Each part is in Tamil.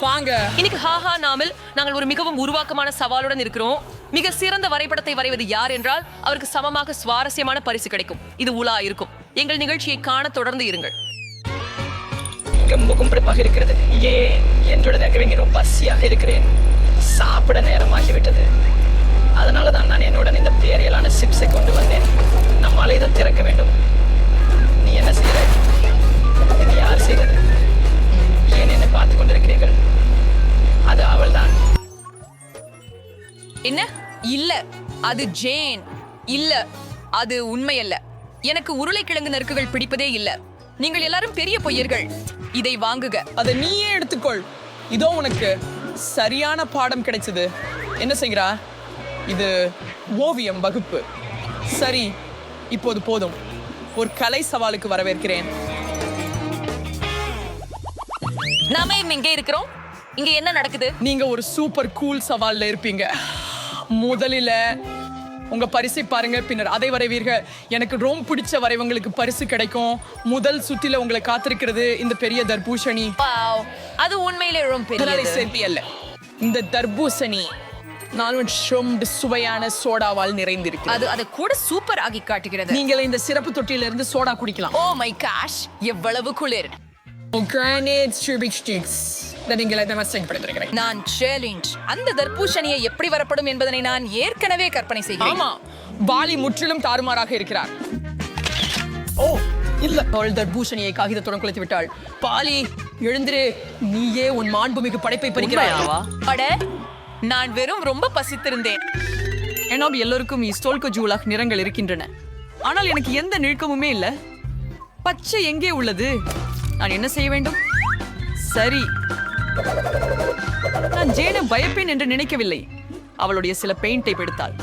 வாங்க. இன்னைக்கு ஹாஹா நாமில் நாங்கள் ஒரு மிகவும் உருவாக்கமான சவாலுடன் இருக்கிறோம். மிக சிறந்த வரைபடத்தை வரைவது யார் என்றால் அவருக்கு சமமாக சுவாரஸ்யமான பரிசு கிடைக்கும். இது உலா இருக்கும். எங்கள் நிகழ்ச்சியை காண தொடர்ந்து இருங்கள். இங்க முகம்படுப்பாக இருக்கிறது. ஏன்? என்றுடன் மிகவும் பசியாக இருக்கிறேன். சாப்பிட நேரமாகிவிட்டது. அதனால தான் நான் என்னுடன் இந்த பேரியலான சிப்ஸை கொண்டு வந்தேன். அது ஜேன். இல்ல அது உண்மையல்ல. எனக்கு உருளைக்கிழங்கு நறுக்குகள் பிடிப்பதே இல்ல. நீங்கள் எல்லாரும் பெரிய பொய்யர்கள். இதை வாங்குக. அதை நீயே எடுத்துக்கொள். இதோ உனக்கு சரியான பாடம் கிடைச்சது. என்ன செய்கிறா? இது ஓவியம் வகுப்பு. சரி இப்போது போதும். ஒரு கலை சவாலுக்கு வரவேற்கிறேன். நாம இங்க இருக்கிறோம்? இங்க என்ன நடக்குது? நீங்க ஒரு சூப்பர் கூல் சவால்ல இருப்பீங்க. முதலில் உங்க பரிசை பாருங்க பின்னர் அதை வரைவீர்கள். எனக்கு ரொம்ப பிடிச்ச வரைவங்களுக்கு பரிசு கிடைக்கும். முதல் சுற்றில உங்களை காத்திருக்கிறது இந்த பெரிய தர்பூசணி. அது உண்மையிலே ரொம்ப சேர்ப்பி அல்ல. இந்த தர்பூசணி நானும் ரொம்ப சுவையான சோடாவால் நிறைந்திருக்கிறது. அது அதை கூட சூப்பர் ஆகி காட்டுகிறது. நீங்கள் இந்த சிறப்பு தொட்டியிலிருந்து சோடா குடிக்கலாம். ஓ மை காஷ் எவ்வளவு குளிர். கிரானைட் சுபிக் ஸ்டிக்ஸ் நீங்கள் நான் சேலஞ்ச் அந்த தர்பூசணியை எப்படி வரப்படும் என்பதனை நான் ஏற்கனவே கற்பனை செய்கிறேன். ஆமா பாலி முற்றிலும் தாறுமாறாக இருக்கிறார். ஓ இல்ல. அவள் தர்பூசணியை காகிதத்துடன் குலைத்து விட்டாள். பாலி எழுந்திரு. நீயே உன் மாண்புமிகு படைப்பை பறிக்கிறாய். அட நான் வெறும் ரொம்ப பசித்திருந்தேன். ஏன்னா எல்லோருக்கும் இஸ்டோல்கோ ஜூலாக் நிறங்கள் இருக்கின்றன. ஆனால் எனக்கு எந்த நிழக்கமுமே இல்ல. பச்சை எங்கே உள்ளது? நான் என்ன செய்ய வேண்டும்? சரி நான் ஜேனை பயப்பேன் என்று நினைக்கவில்லை. அவளுடைய சில பெயிண்டை எடுத்தாள்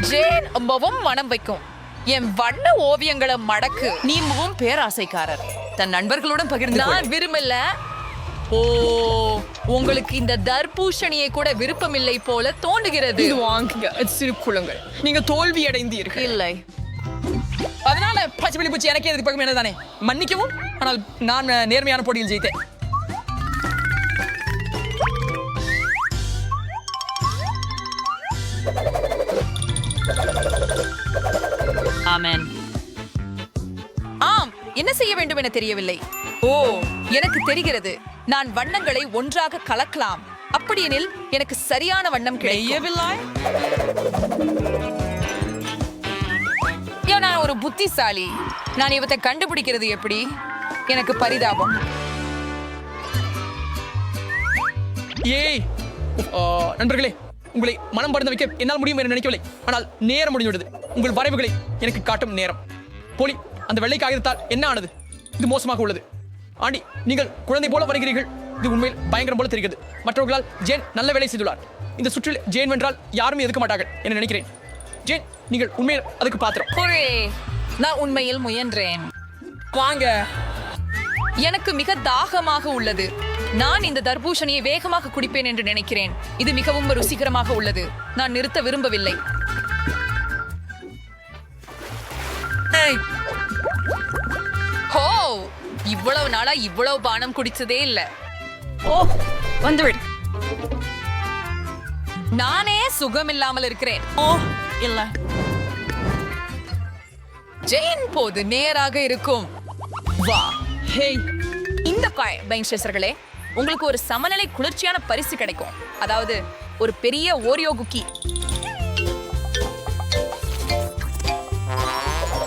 ஜேன் ரொம்பவும் மனம் வைக்கும். என் வண்ண ஓவியங்களை மடக்கு. நீ மிகவும் பேராசைக்காரர். தன் நண்பர்களுடன் பகிர்ந்து. நான் விரும்பல. ஓ உங்களுக்கு இந்த தர்பூசணியை கூட விருப்பமில்லை போல தோன்றுகிறது. இது வாங்குங்க. சிறு குளங்கள் நீங்க தோல்வி அடைந்தீர்கள். இல்லை. அதனால பச்சை வெளி பூச்சி எனக்கே எதுக்கு பக்கம் என்னதானே மன்னிக்கவும். ஆனால் நான் நேர்மையான போட்டியில் ஜெயித்தேன். ஆமென் ஆம் என்ன செய்ய வேண்டும் என தெரியவில்லை. ஓ. எனக்கு தெரிகிறது நான் வண்ணங்களை ஒன்றாக கலக்கலாம். அப்படியெனில் எனக்கு சரியான வண்ணம் ஐயோ, நான் ஒரு புத்திசாலி. நான் இவத்தை கண்டுபிடிக்கிறது எப்படி? எனக்கு பரிதாபம். ஏய் நண்பர்களே உங்களை மனம் பறந்து வைக்க என்னால் முடியும் என்று நினைக்கவில்லை. ஆனால் நேரம் முடிந்துவிட்டது. உங்கள் வரைவுகளை எனக்கு காட்டும் நேரம். போலி அந்த வெள்ளை காகிதத்தால் என்ன ஆனது? இது மோசமாக உள்ளது. ஆண்டி நீங்கள் குழந்தை போல வருகிறீர்கள். இது உண்மையில் பயங்கரம் போல தெரிகிறது. மற்றவர்களால் ஜேன் நல்ல வேலை செய்துள்ளார். இந்த சுற்றில் ஜேன் வென்றால் யாரும் எதுக்க மாட்டார்கள் என நினைக்கிறேன். ஜேன் நீங்கள் உண்மையில் அதுக்கு பாத்திரம்! நான் உண்மையில் முயன்றேன். வாங்க. எனக்கு மிக தாகமாக உள்ளது. நான் இந்த தர்பூசணியை வேகமாக குடிப்பேன் என்று நினைக்கிறேன். இது மிகவும் ருசிகரமாக உள்ளது. நான் நிறுத்த விரும்பவில்லை. ஹோ! இவ்வளவு நாளா இவ்வளவு பானம் குடிச்சதே இல்ல. ஓ வந்துவிடு நானே சுகமில்லாமல் இருக்கிறேன். ஓ இல்ல. ஜெயின் போது நேராக இருக்கும். வா. ஹேய். இந்த காய் பெஞ்சர்களே உங்களுக்கு ஒரு சமநிலை குளிர்ச்சியான பரிசு கிடைக்கும். அதாவது ஒரு பெரிய ஓரியோ குக்கி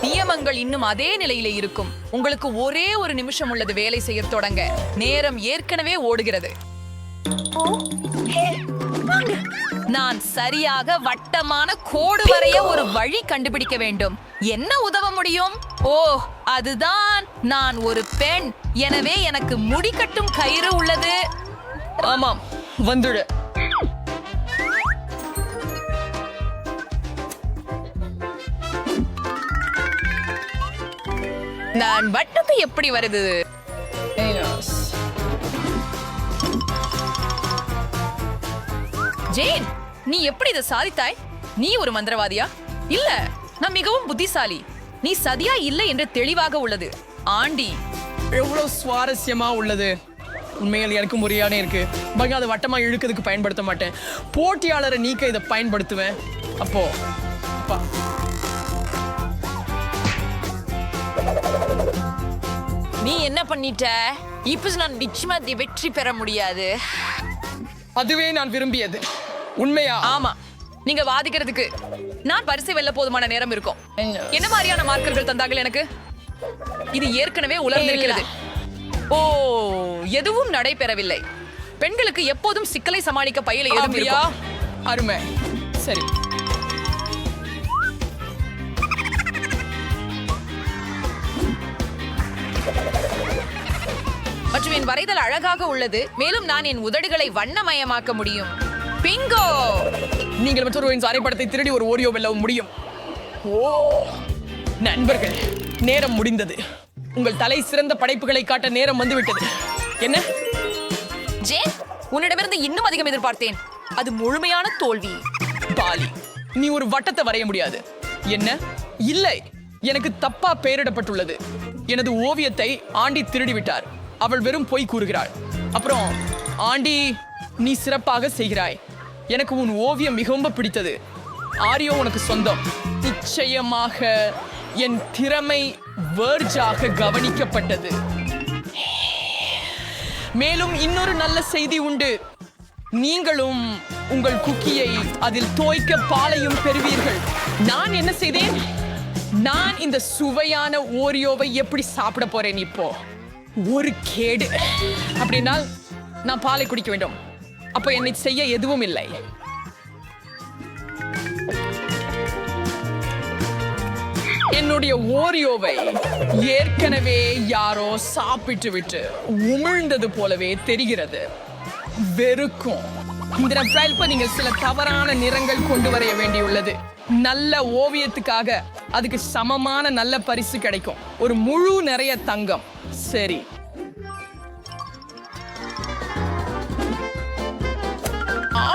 நியமங்கள் இன்னும் அதே நிலையில இருக்கும். உங்களுக்கு ஒரே ஒரு நிமிஷம் உள்ளது வேலை செய்ய தொடங்க. நேரம் ஏற்கனவே ஓடுகிறது. நான் சரியாக வட்டமான கோடு வரைய ஒரு வழி கண்டுபிடிக்க வேண்டும். என்ன உதவ முடியும்? ஓ அதுதான். நான் ஒரு பெண். எனவே எனக்கு முடிக்கட்டும் கயிறு உள்ளது. ஆமாம் வந்துடு. நான் வட்டத்தை எப்படி வருது. ஜேன் நீ எப்படி இதை சாதித்தாய்? நீ ஒரு மந்திரவாதியா? இல்ல நான் மிகவும் புத்திசாலி. நீ சதியா இல்லை என்று தெளிவாக உள்ளது. ஆண்டி. எவ்வளவு சுவாரஸ்யமா உள்ளது. உண்மையில் எனக்கு முறையானே இருக்கு. பங்க அதை வட்டமா இழுக்கிறதுக்கு பயன்படுத்த மாட்டேன். போட்டியாளரை நீக்க இதை பயன்படுத்துவேன். அப்போ அப்பா. நீ என்ன பண்ணிட்ட? இப்ப நான் நிச்சயமா வெற்றி பெற முடியாது. அதுவே நான் விரும்பியது. உண்மையா? ஆமா. நீங்க வாதிக்கிறதுக்கு நான் பரிசை வெல்ல போதுமான நேரம் இருக்கும். என்ன மாதிரியான மார்க்கர்கள் தந்தார்கள் எனக்கு? இது ஏற்கனவே உலர்ந்திருக்கிறது. ஓ எதுவும் நடைபெறவில்லை. பெண்களுக்கு எப்போதும் சிக்கலை சமாளிக்க பையில இருக்கும். அருமை. சரி. மற்றும் என் வரைதல் அழகாக உள்ளது. மேலும் நான் என் உதடுகளை வண்ணமயமாக்க முடியும். பிங்கோ! நீங்கள் மற்றொருவரின் வரைபடத்தை திருடி ஒரு ஓரியோ வெல்ல முடியும். ஓ நண்பர்கள் நேரம் முடிந்தது. உங்கள் தலை சிறந்த படைப்புகளை காட்ட நேரம் வந்துவிட்டது. என்ன? ஜேன் உன்னிடமிருந்து இன்னும் அதிகம் எதிர்பார்த்தேன். அது முழுமையான தோல்வி. பாலி நீ ஒரு வட்டத்தை வரைய முடியாது. என்ன? இல்லை எனக்கு தப்பா பெயரிடப்பட்டுள்ளது. எனது ஓவியத்தை ஆண்டி திருடி விட்டார் அவள் வெறும் பொய் கூறுகிறாள். அப்புறம் ஆண்டி நீ சிறப்பாக செய்கிறாய். எனக்கு உன் ஓவியம் மிகவும் பிடித்தது. ஆரியோ உனக்கு சொந்தம். நிச்சயமாக என் திறமை வேர்ஜாக கவனிக்கப்பட்டது. மேலும் இன்னொரு நல்ல செய்தி உண்டு. நீங்களும் உங்கள் குக்கியை அதில் தோய்க்க பாலையும் பெறுவீர்கள். நான் என்ன செய்தேன்? நான் இந்த சுவையான ஓரியோவை எப்படி சாப்பிட போறேன் இப்போ? ஒரு கேடு. அப்படின்னால் நான் பாலை குடிக்க வேண்டும். அப்போ என்னை செய்ய எதுவும் இல்லை. என்னுடைய ஓரியோவை ஏற்கனவே யாரோ சாப்பிட்டு விட்டு உமிழ்ந்தது போலவே தெரிகிறது. வெறுக்கும். இந்த நப்ரால்ப நீங்கள் சில தவறான நிறங்கள் கொண்டு வரைய வேண்டியுள்ளது. நல்ல ஓவியத்துக்காக அதுக்கு சமமான நல்ல பரிசு கிடைக்கும். ஒரு முழு நிறைய தங்கம். சரி.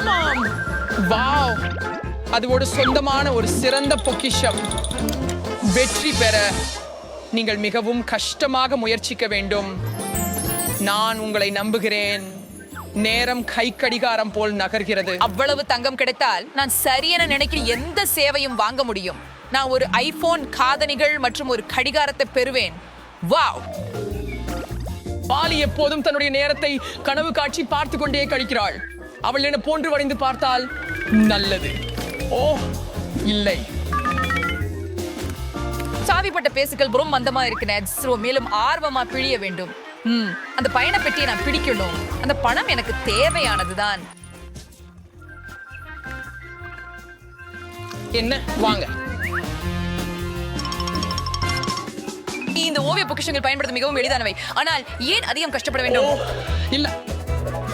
ஆமாம். வாவ். அது ஒரு சொந்தமான ஒரு சிறந்த பொக்கிஷம். வெற்றி பெற நீங்கள் மிகவும் கஷ்டமாக முயற்சிக்க வேண்டும். நான் உங்களை நம்புகிறேன். நேரம் கை கடிகாரம் போல் நகர்கிறது. அவ்வளவு தங்கம் கிடைத்தால் நான் சரியென நினைக்கிற எந்த சேவையும் வாங்க முடியும். நான் ஒரு ஐபோன் காதணிகள் மற்றும் ஒரு கடிகாரத்தை பெறுவேன். வாவ். பாலி எப்போதும் தன்னுடைய நேரத்தை கனவு காட்சி பார்த்து கொண்டே கழிக்கிறாள். அவள் என போன்று வரைந்து பார்த்தால் நல்லது. ஓ இல்லை. சாவிப்பட்ட பேசுகள் ரொம்ப மந்தமா இருக்கு நெட் ஸோ மேலும் ஆர்வமா பிழிய வேண்டும். ம் அந்த பயண பெட்டியை நான் பிடிக்கணும். அந்த பணம் எனக்கு தேவையானதுதான். என்ன? வாங்க. இந்த ஓவிய பொக்கிஷங்கள் பயன்படுத்த மிகவும் எளிதானவை. ஆனால் ஏன் அதிகம் கஷ்டப்பட வேண்டும்? இல்ல.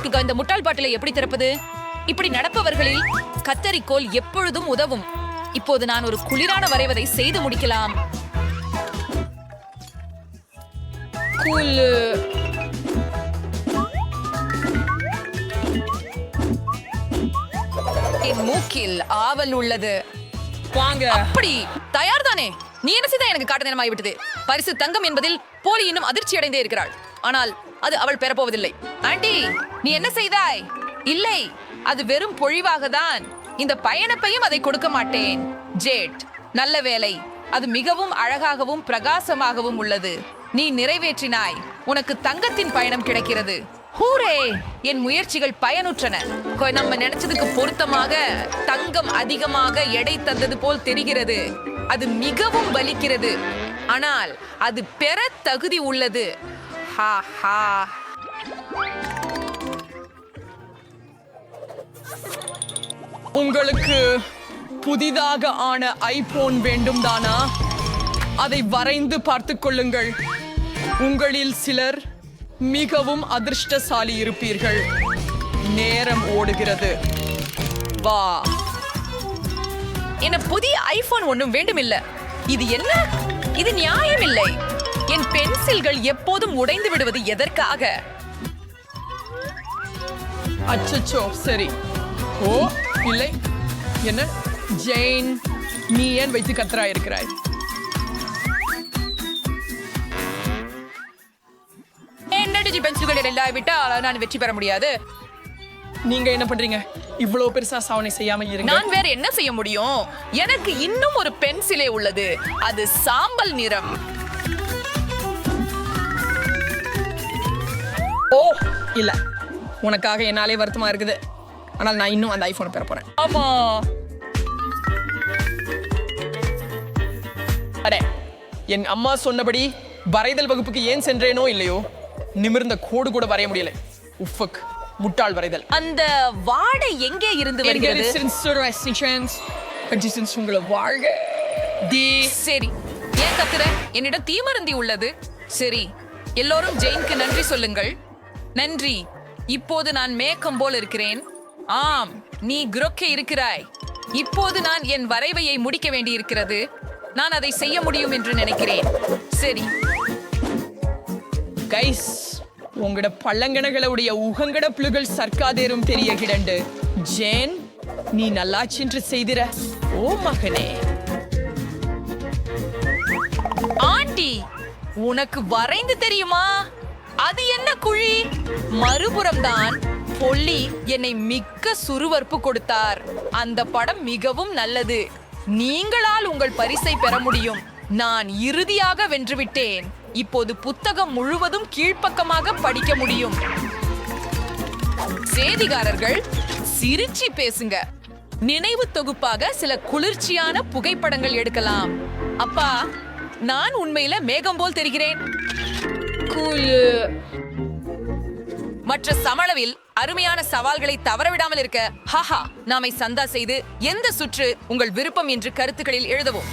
இங்க இந்த முட்டாள் பாட்டிலை எப்படி திறப்பது? இப்படி நடப்பவர்களில் கத்தரிக்கோல் எப்பொழுதும் உதவும். இப்போது நான் ஒரு குளிரான வரைவதை செய்து முடிக்கலாம். கூல் என் மூக்கில் ஆவல் உள்ளது. வாங்க. அப்படி. தயார் தானே நீ என்ன செய்த எனக்கு காட்ட நேரமாகி விட்டது? பரிசு தங்கம் என்பதில் போலி இன்னும் அதிர்ச்சி அடைந்தே இருக்கிறாள். ஆனால் அது அவள் பெறப்போவதில்லை. ஆண்டி. நீ என்ன செய்தாய்? இல்லை அது வெறும் பொழிவாக தான் இந்த பயணப்பையும் அதை கொடுக்க மாட்டேன். ஜேட் நல்ல வேலை அது மிகவும் அழகாகவும் பிரகாசமாகவும் உள்ளது. நீ நிறைவேற்றினாய். உனக்கு தங்கத்தின் பயணம் கிடைக்கிறது. ஹூரே! என் முயற்சிகள் பயனுற்றன. நம்ம நினைச்சதுக்கு பொருத்தமாக தங்கம் அதிகமாக எடை தந்தது போல் தெரிகிறது. அது மிகவும் வலிக்கிறது. ஆனால் அது பெற தகுதி உள்ளது. ஹா ஹா. உங்களுக்கு புதிதாக ஆன ஐபோன் வேண்டும் தானா அதை வரைந்து பார்த்துக் கொள்ளுங்கள். உங்களில் சிலர் மிகவும் அதிர்ஷ்டசாலி இருப்பீர்கள். நேரம் ஓடுகிறது. வா. என புதிய ஐபோன் ஒன்றும் வேண்டுமில்ல. இது என்ன? இது நியாயமில்லை. என் பென்சில்கள் எப்போதும் உடைந்து விடுவது எதற்காக? அச்சச்சோ சரி. ஓ இல்லை. என்ன? ஜெயின் நீ ஏன் வைத்து கத்தராய் இருக்கிறாய் என்ன டிஜி பென்சில்கள் இல்லாவிட்டால் நான் வெற்றி பெற முடியாது. நீங்க என்ன பண்றீங்க? இவ்வளவு பெருசா சாவனை செய்யாம இருங்க. நான் வேற என்ன செய்ய முடியும்? எனக்கு இன்னும் ஒரு பென்சிலே உள்ளது. அது சாம்பல் நிறம். ஓ இல்ல. உனக்காக என்னாலே வருத்தமா இருக்குது. ஆனால் நான் இன்னும் அந்த ஐபோனை பெற போறேன். ஆமா. அடே என் அம்மா சொன்னபடி வரைதல் வகுப்புக்கு ஏன் சென்றேனோ இல்லையோ நிமிர்ந்த கோடு கூட வரைய முடியல. உஃபக் முட்டாள் வரைதல். அந்த வாடை எங்கே இருந்து வருகிறது? உங்களை வாழ்க. தி சரி. ஏன் கத்துற? என்னிடம் தீமருந்தி உள்ளது. சரி. எல்லோரும் ஜெயினுக்கு நன்றி சொல்லுங்கள். நன்றி. இப்போது நான் மேக்கம் போல் இருக்கிறேன். ஆம் நீ குரோக்கே இருக்கிறாய். இப்போது நான் என் வரைவையை முடிக்க வேண்டியிருக்கிறது. நான் அதை செய்ய முடியும் என்று நினைக்கிறேன். சரி. கைஸ் உங்களோட பள்ளங்கணகளுடைய உகங்கட புழுகள் சர்க்காதேரும் தெரிய கிடண்டு. ஜேன் நீ நல்லா சென்று செய்திர. ஓ மகனே. ஆண்டி உனக்கு வரைந்து தெரியுமா? அது என்ன குழி? மறுபுறம்தான். பொல்லி என்னை மிக்க சுறுவற்பு கொடுத்தார். அந்த படம் மிகவும் நல்லது. நீங்களால் உங்கள் பரிசை பெற முடியும். நான் இறுதியாக வென்றுவிட்டேன். இப்போது புத்தகம் முழுவதும் கீழ்ப்பக்கமாக படிக்க முடியும். செய்திகாரர்கள் சிரிச்சு பேசுங்க. நினைவு தொகுப்பாக சில குளிர்ச்சியான புகைப்படங்கள் எடுக்கலாம். அப்பா நான் உண்மையில மேகம் போல் தெரிகிறேன். மற்ற சமளவில் அருமையான சவால்களை தவறவிடாமல் இருக்க ஹஹா நாமை சந்தா செய்து எந்த சுற்று உங்கள் விருப்பம் என்று கருத்துக்களில் எழுதவும்.